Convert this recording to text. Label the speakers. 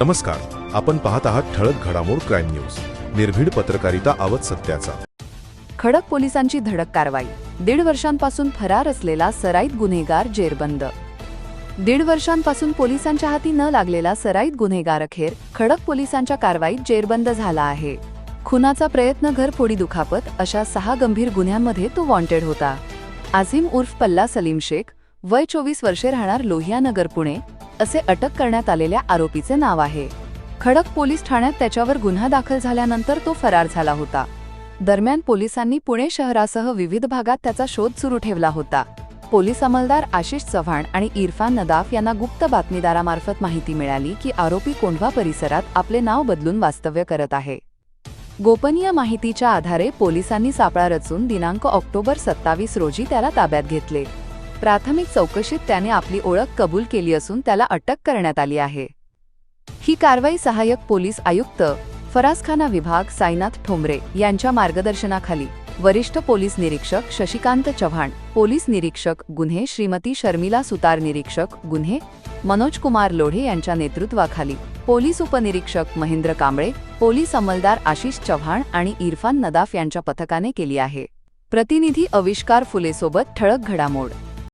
Speaker 1: नमस्कार आपण पाहत आहात ठळक घडामोड क्राईम न्यूज. निर्भीड पत्रकारिता आवत सत्याचा.
Speaker 2: खडक पोलिसांची धडक कारवाई. दीड वर्षांपासून फरार असलेला सराईत गुन्हेगार जेरबंद. दीड वर्षांपासून पोलिसांच्या हाती न लागलेला सराईत गुन्हेगार अखेर खडक पोलिसांच्या कारवाईत जेरबंद झाला आहे. खुनाचा प्रयत्न घरफोडी दुखापत अशा सहा गंभीर गुन्ह्यांमध्ये तो वॉन्टेड होता. आझिम उर्फ पल्ला सलीम शेख वय चोवीस वर्षे राहणार लोहियानगर पुणे असे अटक करण्यात आलेल्या आरोपीचे नाव आहे. खडक पोलीस ठाण्यात त्याच्यावर गुन्हा दाखल झाल्यानंतर तो फरार झाला होता. दरम्यान पोलिसांनी पुणे शहरासह विविध भागात त्याचा शोध सुरू ठेवला होता. पोलीस अंमलदार आशिष चव्हाण आणि इरफान नदाफ यांना गुप्त बातमीदारामार्फत माहिती मिळाली की आरोपी कोंढवा परिसरात आपले नाव बदलून वास्तव्य करत आहे. गोपनीय माहितीच्या आधारे पोलिसांनी सापळा रचून दिनांक ऑक्टोबर सत्तावीस रोजी त्याला ताब्यात घेतले. प्राथमिक चौकशीत त्याने आपली ओळख कबूल केली असून त्याला अटक करण्यात आली आहे. ही कारवाई सहाय्यक पोलीस आयुक्त फरासखाना विभाग साईनाथ ठोंबरे यांच्या मार्गदर्शनाखाली वरिष्ठ पोलीस निरीक्षक शशिकांत चव्हाण पोलीस निरीक्षक गुन्हे श्रीमती शर्मिला सुतार निरीक्षक गुन्हे मनोज कुमार लोढे यांच्या नेतृत्वाखाली पोलीस उपनिरीक्षक महेंद्र कांबळे पोलीस अंमलदार आशिष चव्हाण आणि इरफान नदाफ यांच्या पथकाने केली आहे. प्रतिनिधी अविष्कार फुलेसोबत ठळक घडामोड.